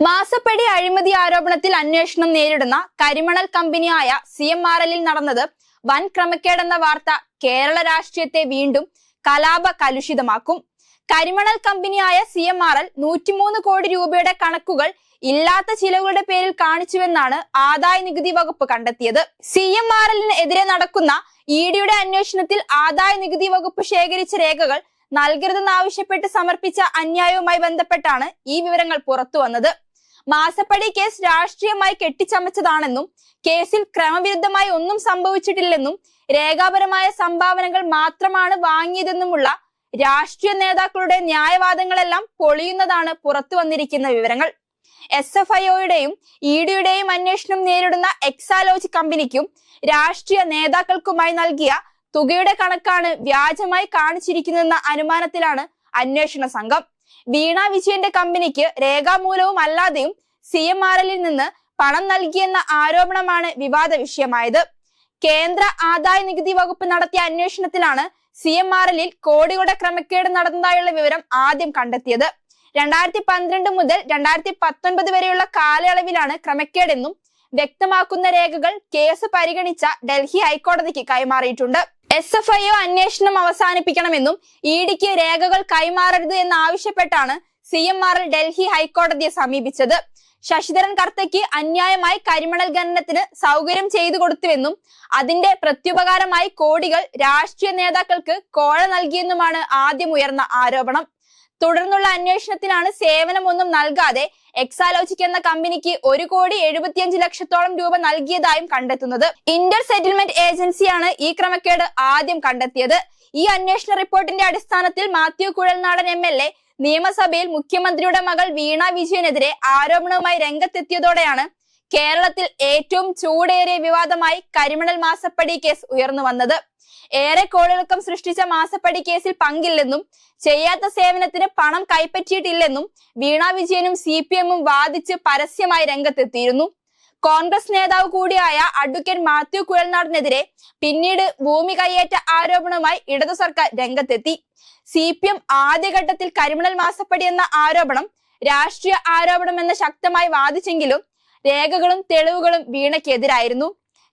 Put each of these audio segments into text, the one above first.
മാസപ്പടി അഴിമതി ആരോപണത്തിൽ അന്വേഷണം നേരിടുന്ന കരിമണൽ കമ്പനിയായ സി എം ആർ എല്ലിൽ നടന്നത് വൻ ക്രമക്കേടെന്ന വാർത്ത കേരള രാഷ്ട്രീയത്തെ വീണ്ടും കലാപ കലുഷിതമാക്കും കരിമണൽ കമ്പനിയായ സി എം ആർ എൽ നൂറ്റിമൂന്ന് കോടി രൂപയുടെ കണക്കുകൾ ഇല്ലാത്ത ചിലവുകളുടെ പേരിൽ കാണിച്ചുവെന്നാണ് ആദായ നികുതി വകുപ്പ് കണ്ടെത്തിയത്. സി എം ആർ എല്ലിന് എതിരെ നടക്കുന്ന ഇ ഡിയുടെ അന്വേഷണത്തിൽ ആദായ നികുതി വകുപ്പ് ശേഖരിച്ച രേഖകൾ നൽകരുതെന്നാവശ്യപ്പെട്ട് സമർപ്പിച്ച അന്യായവുമായി ബന്ധപ്പെട്ടാണ് ഈ വിവരങ്ങൾ പുറത്തു വന്നത് മാസപ്പടി കേസ് രാഷ്ട്രീയമായി കെട്ടിച്ചമച്ചതാണെന്നും കേസിൽ ക്രമവിരുദ്ധമായി ഒന്നും സംഭവിച്ചിട്ടില്ലെന്നും രേഖാപരമായ സംഭാവനകൾ മാത്രമാണ് വാങ്ങിയതെന്നുമുള്ള രാഷ്ട്രീയ നേതാക്കളുടെ ന്യായവാദങ്ങളെല്ലാം പൊളിയുന്നതാണ് പുറത്തു വന്നിരിക്കുന്ന വിവരങ്ങൾ. എസ് എഫ് ഐഒയുടെയും ഇ ഡിയുടെയും അന്വേഷണം നേരിടുന്ന എക്സാലോജി കമ്പനിക്കും രാഷ്ട്രീയ നേതാക്കൾക്കുമായി നൽകിയ തുകയുടെ കണക്കാണ് വ്യാജമായി കാണിച്ചിരിക്കുന്നതെന്ന അനുമാനത്തിലാണ് അന്വേഷണ സംഘം. വീണ വിജയന്റെ കമ്പനിക്ക് രേഖാമൂലവും അല്ലാതെയും സി എം ആർ എല്ലിൽ നിന്ന് പണം നൽകിയെന്ന ആരോപണമാണ് വിവാദ വിഷയമായത്. കേന്ദ്ര ആദായ നികുതി വകുപ്പ് നടത്തിയ അന്വേഷണത്തിലാണ് സി എം ആർ എല്ലിൽ കോടികളുടെ ക്രമക്കേട് നടന്നതായുള്ള വിവരം ആദ്യം കണ്ടെത്തിയത്. രണ്ടായിരത്തി പന്ത്രണ്ട് മുതൽ രണ്ടായിരത്തി പത്തൊൻപത് വരെയുള്ള കാലയളവിലാണ് ക്രമക്കേടെന്നും വ്യക്തമാക്കുന്ന രേഖകൾ കേസ് പരിഗണിച്ച ഡൽഹി ഹൈക്കോടതിക്ക് കൈമാറിയിട്ടുണ്ട്. എസ് എഫ് ഐ ഒ അന്വേഷണം അവസാനിപ്പിക്കണമെന്നും ഇ ഡിക്ക് രേഖകൾ കൈമാറരുത് എന്നാവശ്യപ്പെട്ടാണ് സി എം ആർ ഡൽഹി ഹൈക്കോടതിയെ സമീപിച്ചത്. ശശിധരൻ കർത്തയ്ക്ക് അന്യായമായി കരിമണൽ ഖനനത്തിന് സൗകര്യം ചെയ്തു കൊടുത്തുവെന്നും അതിന്റെ പ്രത്യുപകാരമായി കോടികൾ രാഷ്ട്രീയ നേതാക്കൾക്ക് കോഴ നൽകിയെന്നുമാണ് ആദ്യം ഉയർന്ന ആരോപണം. തുടർന്നുള്ള അന്വേഷണത്തിലാണ് സേവനമൊന്നും നൽകാതെ എക്സാലോജിക് എന്ന കമ്പനിക്ക് ഒരു കോടി എഴുപത്തിയഞ്ച് ലക്ഷത്തോളം രൂപ നൽകിയതായും കണ്ടെത്തുന്നത്. ഇന്റർ സെറ്റിൽമെന്റ് ഏജൻസിയാണ് ഈ ക്രമക്കേട് ആദ്യം കണ്ടെത്തിയത്. ഈ അന്വേഷണ റിപ്പോർട്ടിന്റെ അടിസ്ഥാനത്തിൽ Mathew Kuzhalnadan M L A നിയമസഭയിൽ മുഖ്യമന്ത്രിയുടെ മകൾ വീണ വിജയനെതിരെ ആരോപണവുമായി രംഗത്തെത്തിയതോടെയാണ് കേരളത്തിൽ ഏറ്റവും ചൂടേറിയ വിവാദമായി കരിമണൽ മാസപ്പടി കേസ് ഉയർന്നു വന്നത്. ഏറെ കോളിളക്കം സൃഷ്ടിച്ച മാസപ്പടി കേസിൽ പങ്കില്ലെന്നും ചെയ്യാത്ത സേവനത്തിന് പണം കൈപ്പറ്റിയിട്ടില്ലെന്നും വീണ വിജയനും സി പി എമ്മും വാദിച്ച് പരസ്യമായി രംഗത്തെത്തിയിരുന്നു. കോൺഗ്രസ് നേതാവ് കൂടിയായ അഡ്വക്കേറ്റ് മാത്യു കുഴൽനാടിനെതിരെ പിന്നീട് ഭൂമി കൈയേറ്റ ആരോപണവുമായി ഇടതു സർക്കാർ രംഗത്തെത്തി. സി പി എം ആദ്യഘട്ടത്തിൽ കരിമണൽ മാസപ്പടി എന്ന ആരോപണം രാഷ്ട്രീയ ആരോപണമെന്ന് ശക്തമായി വാദിച്ചെങ്കിലും രേഖകളും തെളിവുകളും വീണയ്ക്കെതിരായിരുന്നു.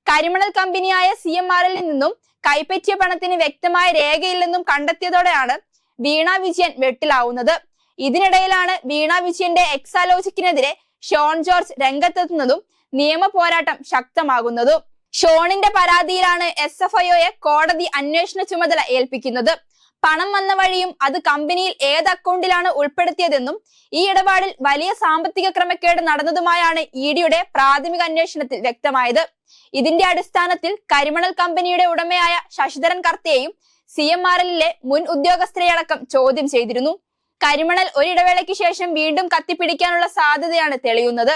കരിമണൽ കമ്പനിയായ സി എം നിന്നും കൈപ്പറ്റിയ പണത്തിന് വ്യക്തമായ രേഖയില്ലെന്നും കണ്ടെത്തിയതോടെയാണ് വീണ വിജയൻ വെട്ടിലാവുന്നത്. ഇതിനിടയിലാണ് വീണ വിജയന്റെ എക്സാലോജിക്കിനെതിരെ ഷോൺ ജോർജ് രംഗത്തെത്തുന്നതും നിയമ പോരാട്ടം ശക്തമാകുന്നതും. ഷോണിന്റെ പരാതിയിലാണ് എസ് എഫ് ഐഒയെ കോടതി അന്വേഷണ ചുമതല ഏൽപ്പിക്കുന്നത്. പണം വന്ന വഴിയും അത് കമ്പനിയിൽ ഏത് അക്കൗണ്ടിലാണ് ഉൾപ്പെടുത്തിയതെന്നും ഈ ഇടപാടിൽ വലിയ സാമ്പത്തിക ക്രമക്കേട് നടന്നതുമായാണ് ഇ ഡിയുടെ പ്രാഥമിക അന്വേഷണത്തിൽ വ്യക്തമായത്. ഇതിന്റെ അടിസ്ഥാനത്തിൽ കരിമണൽ കമ്പനിയുടെ ഉടമയായ ശശിധരൻ കർത്തയെയും സി എം ആർ എല്ലിലെ മുൻ ഉദ്യോഗസ്ഥരെയടക്കം ചോദ്യം ചെയ്തിരുന്നു. കരിമണൽ ഒരിടവേളയ്ക്ക് ശേഷം വീണ്ടും കത്തിപ്പിടിക്കാനുള്ള സാധ്യതയാണ് തെളിയുന്നത്.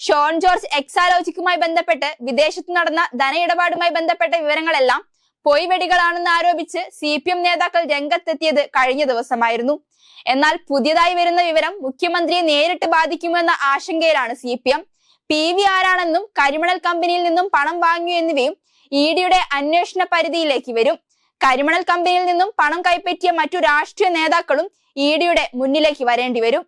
ഷോൺ ജോർജ് എക്സാലോജിക്കുമായി ബന്ധപ്പെട്ട് വിദേശത്ത് നടന്ന ധനയിടപാടുമായി ബന്ധപ്പെട്ട വിവരങ്ങളെല്ലാം പൊയ്വെടികളാണെന്ന് ആരോപിച്ച് സി പി എം നേതാക്കൾ രംഗത്തെത്തിയത് കഴിഞ്ഞ ദിവസമായിരുന്നു. എന്നാൽ പുതിയതായി വരുന്ന വിവരം മുഖ്യമന്ത്രിയെ നേരിട്ട് ബാധിക്കുമെന്ന ആശങ്കയിലാണ് C P M. P V ആരാണെന്നും കരിമണൽ കമ്പനിയിൽ നിന്നും പണം വാങ്ങിയോ എന്നിവയും ഇ ഡിയുടെ അന്വേഷണ പരിധിയിലേക്ക് വരും. കരിമണൽ കമ്പനിയിൽ നിന്നും പണം കൈപ്പറ്റിയ മറ്റു രാഷ്ട്രീയ നേതാക്കളും ഇ ഡിയുടെ മുന്നിലേക്ക് വരേണ്ടി വരും.